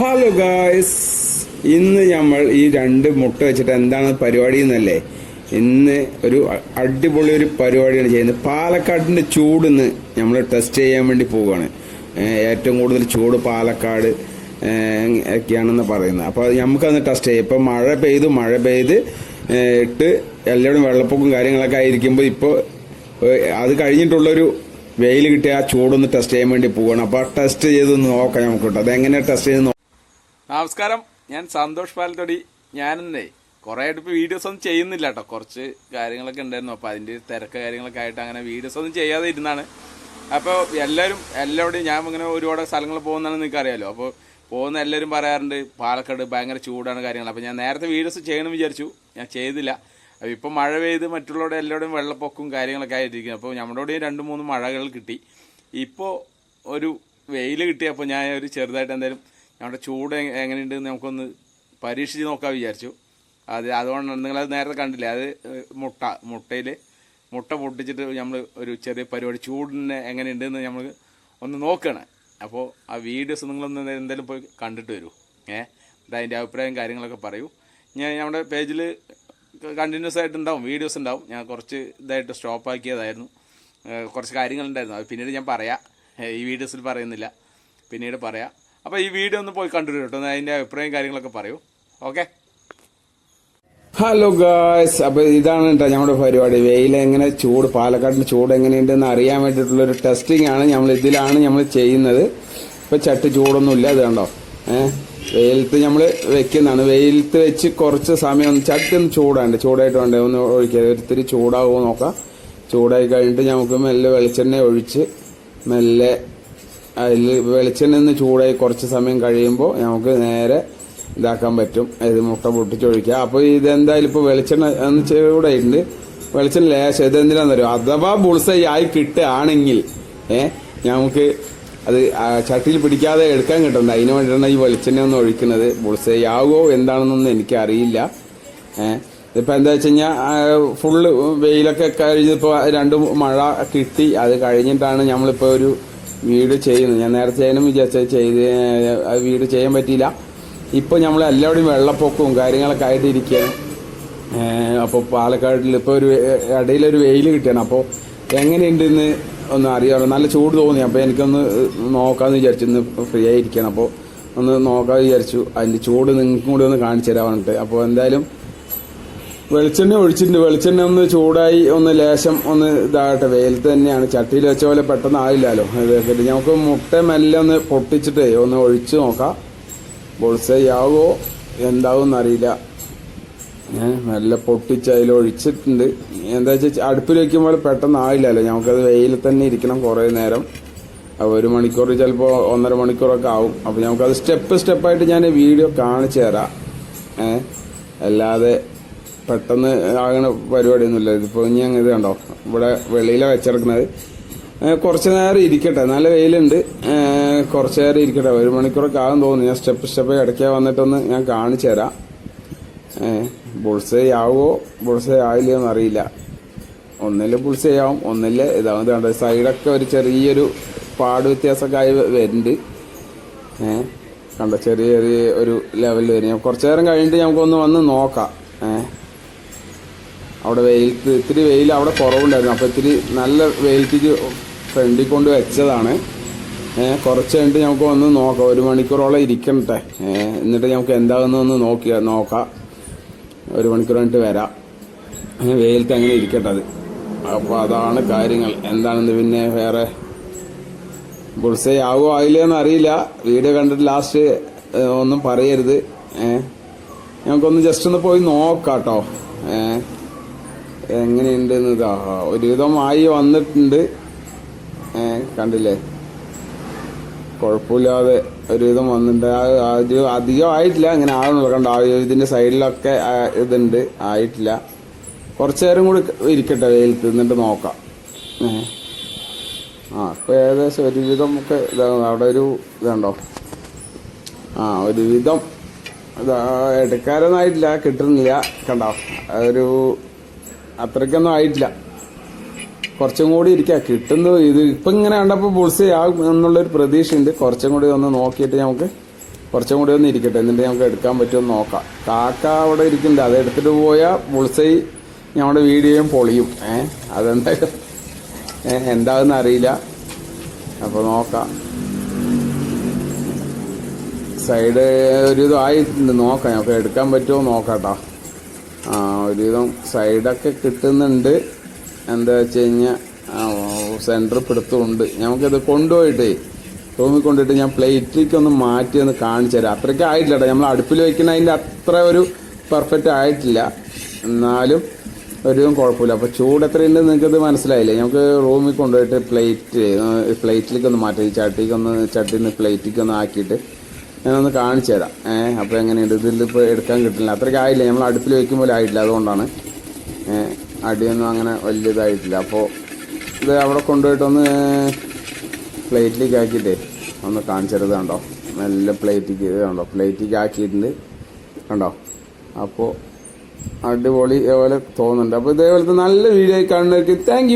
Hello guys ഇന്ന് നമ്മൾ ഈ രണ്ട് മുട്ട വെച്ചിട്ട് എന്താണ് പരിപാടി എന്നല്ലേ? ഇന്ന് ഒരു അടിപൊളി ഒരു പരിപാടിയാണ് ചെയ്യുന്നത്. പാലക്കാടിന്റെ ചൂട് ഇന്ന് നമ്മൾ ടെസ്റ്റ് ചെയ്യാൻ വേണ്ടി പോവുകയാണ്. ഏറ്റവും കൂടുതൽ ചൂട് പാലക്കാട് ഒക്കെയാണെന്ന് പറയുന്നത്. അപ്പോൾ നമുക്കന്ന് ടെസ്റ്റ് ചെയ്യാം. ഇപ്പോൾ മഴ പെയ്തു മഴ പെയ്ത് ഇട്ട് എല്ലാവരും വെള്ളപ്പൊക്കം കാര്യങ്ങളൊക്കെ ആയിരിക്കുമ്പോൾ ഇപ്പോൾ അത് കഴിഞ്ഞിട്ടുള്ളൊരു വെയിൽ കിട്ടിയ ആ ചൂടൊന്ന് ടെസ്റ്റ് ചെയ്യാൻ വേണ്ടി പോവുകയാണ്. അപ്പോൾ ആ ടെസ്റ്റ് ചെയ്ത് നോക്കാം നമുക്ക് കേട്ടോ. അതെങ്ങനെ ടെസ്റ്റ് ചെയ്ത് നമസ്കാരം. ഞാൻ സന്തോഷ് പാലത്തൊടി. ഞാനെന്നേ കുറേ ആയിട്ട് വീഡിയോസ് ഒന്നും ചെയ്യുന്നില്ല കേട്ടോ കുറച്ച് കാര്യങ്ങളൊക്കെ ഉണ്ടായിരുന്നു. അപ്പോൾ അതിന്റെ തിരക്ക് കാര്യങ്ങളൊക്കെ ആയിട്ട് അങ്ങനെ വീഡിയോസ് ഒന്നും ചെയ്യാതെ ഇരുന്നാണ്. അപ്പോൾ എല്ലാവരും എല്ലാവരുടെയും ഞാൻ ഇങ്ങനെ ഒരുപാട് സ്ഥലങ്ങൾ പോകുന്നതാണെന്ന് നിങ്ങൾക്ക് അറിയാമല്ലോ അപ്പോൾ പോകുന്ന എല്ലാവരും പറയാറുണ്ട് പാലക്കാട് ഭയങ്കര ചൂടാണ് കാര്യങ്ങൾ. അപ്പോൾ ഞാൻ നേരത്തെ വീഡിയോസ് ചെയ്യണമെന്ന് വിചാരിച്ചു. ഞാൻ ചെയ്തില്ല. അപ്പോൾ ഇപ്പോൾ മഴ പെയ്ത് മറ്റുള്ളവരുടെ എല്ലാവരുടെയും വെള്ളപ്പൊക്കവും കാര്യങ്ങളൊക്കെ ആയിട്ടിരിക്കുന്നത് അപ്പോൾ നമ്മുടെ കൂടെയും രണ്ട് മൂന്ന് മഴകൾ കിട്ടി. ഇപ്പോൾ ഒരു വെയിൽ കിട്ടിയപ്പോൾ ഞാൻ ഒരു ചെറുതായിട്ട് എന്തായാലും ഞങ്ങളുടെ ചൂട് എങ്ങനെയുണ്ട് നമുക്കൊന്ന് പരീക്ഷിച്ച് നോക്കാൻ വിചാരിച്ചു. അത് അതുകൊണ്ടാണ് നിങ്ങളത് നേരത്തെ കണ്ടില്ലേ? അത് മുട്ട. മുട്ടയിൽ മുട്ട പൊട്ടിച്ചിട്ട് നമ്മൾ ഒരു ചെറിയ പരിപാടി ചൂടിന് എങ്ങനെയുണ്ടെന്ന് നമ്മൾ ഒന്ന് നോക്കണം. അപ്പോൾ ആ വീഡിയോസ് നിങ്ങളൊന്ന് എന്തായാലും പോയി കണ്ടിട്ട് വരൂ. ഏ? അതിന്റെ അഭിപ്രായം കാര്യങ്ങളൊക്കെ പറയൂ. ഞാൻ നമ്മുടെ പേജിൽ കണ്ടിന്യൂസ് ആയിട്ട് ഉണ്ടാവും വീഡിയോസ് ഉണ്ടാവും. ഞാൻ കുറച്ച് ഇതായിട്ട് സ്റ്റോപ്പ് ആക്കിയതായിരുന്നു. കുറച്ച് കാര്യങ്ങളുണ്ടായിരുന്നു അത് പിന്നീട് ഞാൻ പറയാം. ഈ വീഡിയോസിൽ പറയുന്നില്ല. പിന്നീട് പറയാം. അപ്പോൾ ഈ വീഡിയോ ഒന്ന് പോയി കണ്ടിട്ട് കേട്ടോ. അതിന്റെ അഭിപ്രായം കാര്യങ്ങളൊക്കെ പറയൂ. ഓക്കെ? ഹലോ ഗായ്സ് അപ്പൊ ഇതാണ് കേട്ടോ നമ്മുടെ പരിപാടി. വെയിൽ എങ്ങനെ ചൂട് പാലക്കാടിന്റെ ചൂട് എങ്ങനെയുണ്ടെന്ന് അറിയാൻ വേണ്ടിയിട്ടുള്ള ഒരു ടെസ്റ്റിംഗ് ആണ് നമ്മൾ ഇതിലാണ് നമ്മൾ ചെയ്യുന്നത്. ഇപ്പൊ ചട്ടി ചൂടൊന്നുമില്ല ഇത് കണ്ടോ? ഏഹ് വെയിലത്ത് നമ്മൾ വെക്കുന്നതാണ്. വെയിലത്ത് വെച്ച് കുറച്ച് സമയം ഒന്ന് ചട്ടി ഒന്ന് ചൂടാണ്ട്. ചൂടായിട്ട് വേണ്ടേ ഒന്ന് ഒഴിക്കുക ഒരിത്തിരി ചൂടാവുമോ നോക്കാം. ചൂടായി കഴിഞ്ഞിട്ട് നമുക്ക് മെല്ലെ വെളിച്ചെണ്ണ ഒഴിച്ച് മെല്ലെ അതിൽ വെളിച്ചെണ്ണ ചൂടായി കുറച്ച് സമയം കഴിയുമ്പോൾ നമുക്ക് നേരെ ഇതാക്കാൻ പറ്റും. ഇത് മുട്ട പൊട്ടിച്ചൊഴിക്കുക. അപ്പോൾ ഇതെന്തായാലും ഇപ്പോൾ വെളിച്ചെണ്ണ ചൂടായിട്ടുണ്ട്. വെളിച്ചെണ്ണ ലേശം ഇതെന്തിനാന്ന് അറിയോ? അഥവാ ബുൾസൈ ആയി കിട്ടുകയാണെങ്കിൽ ഏ നമുക്ക് അത് ചട്ടിയിൽ പിടിക്കാതെ എടുക്കാൻ കിട്ടണ്ട അതിന് വേണ്ടിയിട്ടാണ് ഈ വെളിച്ചെണ്ണ ഒന്ന് ഒഴിക്കുന്നത്. ബുൾസൈ ആകുമോ എന്താണെന്നൊന്നും എനിക്കറിയില്ല. ഏഹ് ഇപ്പം എന്താ വെച്ച് കഴിഞ്ഞാൽ ഫുള്ള് വെയിലൊക്കെ കഴിഞ്ഞിപ്പോൾ രണ്ട് മഴ കിട്ടി. അത് കഴിഞ്ഞിട്ടാണ് നമ്മളിപ്പോൾ ഒരു വീട് ചെയ്യുന്നത് ഞാൻ നേരത്തെ ചെയ്യാനും വിചാരിച്ചത് ചെയ്ത് വീട് ചെയ്യാൻ പറ്റിയില്ല. ഇപ്പോൾ നമ്മൾ എല്ലാവരുടെയും വെള്ളപ്പൊക്കവും കാര്യങ്ങളൊക്കെ ആയിട്ട് ഇരിക്കുകയാണ് അപ്പോൾ പാലക്കാടിൽ ഇപ്പോൾ ഒരു ഇടയിലൊരു വെയിൽ കിട്ടിയാണ് അപ്പോൾ എങ്ങനെയുണ്ടെന്ന് ഒന്ന് അറിയാമല്ലോ നല്ല ചൂട് തോന്നി. അപ്പോൾ എനിക്കൊന്ന് നോക്കാമെന്ന് വിചാരിച്ചു. ഇന്ന് ഫ്രീ ആയിരിക്കണം അപ്പോൾ ഒന്ന് നോക്കാമെന്ന് വിചാരിച്ചു. അതിന്റെ ചൂട് നിങ്ങൾക്കും കൂടി ഒന്ന് കാണിച്ചു തരാറുണ്ട് അപ്പോൾ എന്തായാലും വെളിച്ചെണ്ണ ഒഴിച്ചിട്ടുണ്ട്. വെളിച്ചെണ്ണ ഒന്ന് ചൂടായി ഒന്ന് ലേശം ഒന്ന് ഇതാകട്ടെ. വെയിലത്ത് തന്നെയാണ്. ചട്ടിയിൽ വെച്ച പോലെ പെട്ടെന്ന് ആയില്ലല്ലോ ഇതൊക്കെ നമുക്ക് മുട്ട മെല്ലെ ഒന്ന് പൊട്ടിച്ചിട്ട് ഒന്ന് ഒഴിച്ച് നോക്കാം. ബോൾസൈ ആവോ? എന്താവും അറിയില്ല നല്ല പൊട്ടിച്ച് അതിൽ ഒഴിച്ചിട്ടുണ്ട്. എന്താ വെച്ചാൽ അടുപ്പിൽ വെക്കുമ്പോൾ പെട്ടെന്ന് ആയില്ലല്ലോ നമുക്കത് വെയിലിൽ തന്നെ ഇരിക്കണം കുറേ നേരം. ഒരു മണിക്കൂർ ചിലപ്പോൾ ഒന്നര മണിക്കൂറൊക്കെ ആവും. അപ്പോൾ നമുക്കത് സ്റ്റെപ്പ് സ്റ്റെപ്പായിട്ട് ഞാൻ വീഡിയോ കാണിച്ചു തരാം. അല്ലാതെ പെട്ടെന്ന് ആകണ പരിപാടിയൊന്നുമില്ല. ഇതിപ്പോൾ ഇനി അങ്ങ് ഇത് കണ്ടോ? ഇവിടെ വെളിയിലാണ് വെച്ചിറക്കുന്നത് കുറച്ചു നേരം ഇരിക്കട്ടെ. നല്ല വെയിലുണ്ട്. കുറച്ച് നേരം ഇരിക്കട്ടെ. ഒരു മണിക്കൂറൊക്കെ ആകും തോന്നുന്നു. ഞാൻ സ്റ്റെപ്പ് സ്റ്റെപ്പ് ഇടയ്ക്ക് വന്നിട്ടൊന്ന് ഞാൻ കാണിച്ചു തരാം. ബുൾസൈ ആവുമോ ബുൾസൈ ആയില്ലയോ എന്ന് അറിയില്ല. ഒന്നിൽ ബുൾസൈ ആവും ഒന്നിൽ ഇതാവും ഇതാണ്ട് സൈഡൊക്കെ ഒരു ചെറിയൊരു പാട് വ്യത്യാസമൊക്കെ ആയി വരുന്നുണ്ട്. കണ്ടോ? ചെറിയ ചെറിയ ഒരു ലെവലിൽ വരും. കുറച്ചു നേരം കഴിഞ്ഞിട്ട് നമുക്കൊന്ന് വന്ന് നോക്കാം. ഏഹ് അവിടെ വെയിലത്ത് ഇത്തിരി വെയിൽ അവിടെ കുറവുണ്ടായിരുന്നു. അപ്പോൾ ഇത്തിരി നല്ല വെയിലത്തേക്ക് ഫ്രണ്ടിൽ കൊണ്ട് വെച്ചതാണ്. കുറച്ച് കഴിഞ്ഞിട്ട് നമുക്ക് ഒന്ന് നോക്കാം. ഒരു മണിക്കൂറോളം ഇരിക്കണ്ടേ. എന്നിട്ട് നമുക്ക് എന്താകുന്ന ഒന്ന് നോക്കിയാ നോക്കാം. ഒരു മണിക്കൂർ കഴിഞ്ഞിട്ട് വരാം. വെയിലത്ത് അങ്ങനെ ഇരിക്കട്ടെ അത് അപ്പോൾ അതാണ് കാര്യങ്ങൾ. എന്താണെന്ന് പിന്നെ വേറെ ബുൾസൈ ആവുമോ ആയില്ലെന്ന് അറിയില്ല വീഡിയോ കണ്ടിട്ട് ലാസ്റ്റ് ഒന്നും പറയരുത്. ഞങ്ങൾക്കൊന്ന് ജസ്റ്റ് ഒന്ന് പോയി നോക്കാം കേട്ടോ എങ്ങനെയുണ്ട് ഇതാ ഒരുവിധമായി വന്നിട്ടുണ്ട്. കണ്ടില്ലേ? കുഴപ്പമില്ലാതെ ഒരുവിധം ആ ആദ്യം അധികം ആയിട്ടില്ല. ഇങ്ങനെ ആവുന്നുള്ളൂ. കണ്ട? ആ ഇതിന്റെ സൈഡിലൊക്കെ ഇതുണ്ട്. ആയിട്ടില്ല. കുറച്ചു നേരം കൂടി ഇരിക്കട്ടെ വെയിലത്ത് നിന്നിട്ട് നോക്കാം. ആ ഇപ്പൊ ഏകദേശം ഒരുവിധം ഒക്കെ ഇതാണ് അവിടെ ഒരു ഇതുണ്ടോ? ആ ഒരുവിധം ഇതാ എടുക്കാനൊന്നും ആയിട്ടില്ല. കിട്ടുന്നില്ല. കണ്ടോ? ഒരു അത്രയ്ക്കൊന്നും ആയിട്ടില്ല. കുറച്ചും കൂടി ഇരിക്കാം. കിട്ടുന്നു ഇത് ഇപ്പം ഇങ്ങനെ കണ്ടപ്പോൾ ബുൾസി ആകും എന്നുള്ളൊരു പ്രതീക്ഷയുണ്ട്. കുറച്ചും കൂടി ഒന്ന് നോക്കിയിട്ട് നമുക്ക് കുറച്ചും കൂടി ഒന്ന് ഇരിക്കട്ടെ. എന്നിട്ട് നമുക്ക് എടുക്കാൻ പറ്റുമെന്ന് നോക്കാം. കാക്ക അവിടെ ഇരിക്കുന്നുണ്ട്. അത് എടുത്തിട്ട് പോയാൽ ബുൾസൈ ഞങ്ങളുടെ വീഡിയോയും പൊളിയും. ഏ? അതെന്തായാലും എന്താണെന്ന് അറിയില്ല. അപ്പോൾ നോക്കാം. സൈഡ് ഒരു ഇതായിട്ടുണ്ട്. നോക്കാം. നമുക്ക് എടുക്കാൻ പറ്റുമോ നോക്കാം ആ ഒരുവിധം സൈഡൊക്കെ കിട്ടുന്നുണ്ട്. എന്താ വെച്ച് കഴിഞ്ഞാൽ സെന്റർ പിടുത്തമുണ്ട്. നമുക്കിത് കൊണ്ടുപോയിട്ടേ റൂമിൽ കൊണ്ടിട്ട് ഞാൻ പ്ലേറ്റിലേക്ക് ഒന്ന് മാറ്റി ഒന്ന് കാണിച്ചു തരാം. അത്രയ്ക്ക് ആയിട്ടില്ല കേട്ടോ നമ്മൾ അടുപ്പിൽ വെക്കുന്ന അതിന്റെ അത്ര ഒരു പെർഫെക്റ്റ് ആയിട്ടില്ല. എന്നാലും ഒരുവിധം കുഴപ്പമില്ല. അപ്പോൾ ചൂട് എത്ര എത്രയുണ്ട് നിങ്ങൾക്കത് മനസ്സിലായില്ലേ? നമുക്ക് റൂമിൽ കൊണ്ടുപോയിട്ട് പ്ലേറ്റ് പ്ലേറ്റിലേക്ക് ഒന്ന് മാറ്റി. ചട്ടിക്കൊന്ന് ചട്ടിന്ന് പ്ലേറ്റിലേക്ക് ഒന്ന് ആക്കിയിട്ട് ഞാനൊന്ന് കാണിച്ചു തരാം. ഏഹ് അപ്പോൾ എങ്ങനെയുണ്ട്? ഇതിലിപ്പോൾ എടുക്കാൻ കിട്ടില്ല. അത്രയ്ക്ക് ആയില്ല. നമ്മൾ അടുപ്പിൽ വെക്കുമ്പോൾ ആയിട്ടില്ല. അതുകൊണ്ടാണ്. അടിയൊന്നും അങ്ങനെ വലിയ ഇതായിട്ടില്ല അപ്പോൾ ഇത് അവിടെ കൊണ്ടുപോയിട്ടൊന്ന് പ്ലേറ്റിലേക്ക് ആക്കിയിട്ടേ ഒന്ന് കാണിച്ചത് കണ്ടോ? നല്ല പ്ലേറ്റിക്ക് ഇത് കണ്ടോ? പ്ലേറ്റിക്ക് ആക്കിയിട്ടുണ്ട്. കണ്ടോ? അപ്പോൾ അടിപൊളി ഇതേപോലെ തോന്നുന്നുണ്ട്. അപ്പോൾ ഇതേപോലത്തെ നല്ല വീഡിയോ കാണുന്നവർക്ക് താങ്ക്